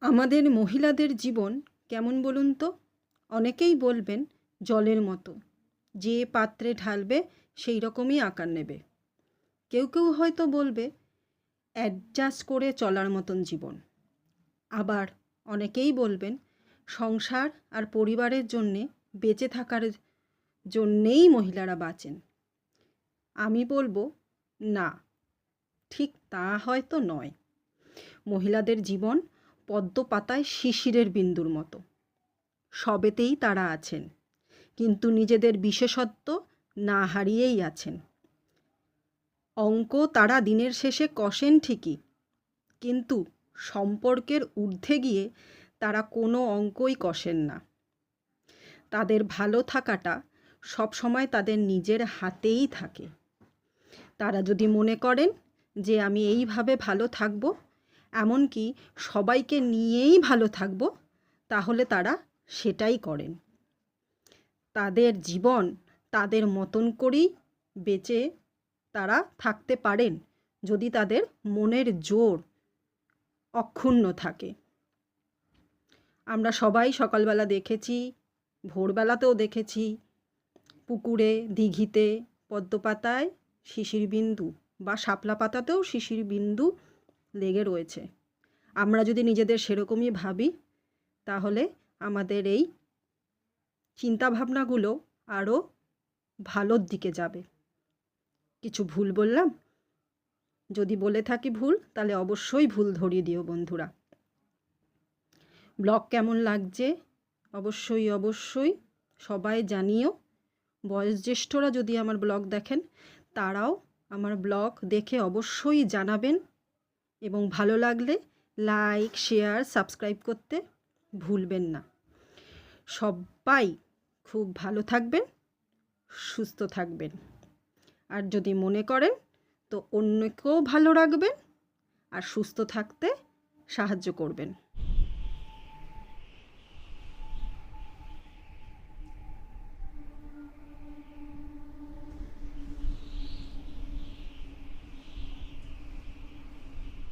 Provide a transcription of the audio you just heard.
আমাদের মহিলাদের জীবন কেমন বলুন তো? অনেকেই বলবেন জলের মতো। যে পাত্রে ঢালবে, সেই রকমই আকার নেবে। কেউ কেউ হয়তো বলবে, অ্যাডজাস্ট করে চলার মতন জীবন। আবার অনেকেই বলবেন, সংসার আর পরিবারের জন্যে বেঁচে থাকার জন্যেই মহিলারা বাঁচেন। আমি বলব, না, ঠিক তা হয়তো নয়। মহিলাদের জীবন পদ্ম পাতায় শিশিরের বিন্দুর মতো। সবেতেই তারা আছেন, কিন্তু নিজেদের বিশেষত্ব না হারিয়েই আছেন। অঙ্ক তারা দিনের শেষে কষেন ঠিকই, কিন্তু সম্পর্কের ঊর্ধ্বে গিয়ে তারা কোনো অঙ্কই কষেন না। তাদের ভালো থাকাটা সবসময় তাদের নিজের হাতেই থাকে। তারা যদি মনে করেন যে আমি এইভাবে ভালো থাকব এমনকি সবাইকে নিয়েই ভালো থাকব, তাহলে তারা সেটাই করেন। তাদের জীবন তাদের মতন করেই বেঁচে তারা থাকতে পারেন, যদি তাদের মনের জোর অক্ষুণ্ণ থাকে। আমরা সবাই সকালবেলা দেখেছি, ভোরবেলাতেও দেখেছি, পুকুরে, দিঘিতে, পদ্মপাতায় শিশির বিন্দু বা শাপলা পাতাতেও শিশির বিন্দু লেগে রয়েছে। আমরা যদি নিজেদের সেরকমই ভাবি, তাহলে আমাদের এই চিন্তাভাবনাগুলো আরও ভালোর দিকে যাবে। কিছু ভুল বললাম? যদি বলে থাকি ভুল, তাহলে অবশ্যই ভুল ধরিয়ে দিও বন্ধুরা। ব্লগ কেমন লাগছে? অবশ্যই অবশ্যই সবাই জানিও। বয়োজ্যেষ্ঠরা যদি আমার ব্লগ দেখেন, তারাও আমার ব্লগ দেখে অবশ্যই জানাবেন। এবং ভালো লাগলে লাইক, শেয়ার, সাবস্ক্রাইব করতে ভুলবেন না। সবাই খুব ভালো থাকবেন, সুস্থ থাকবেন। আর যদি মনে করেন তো অন্যকেও ভালো রাখবেন আর সুস্থ থাকতে সাহায্য করবেন।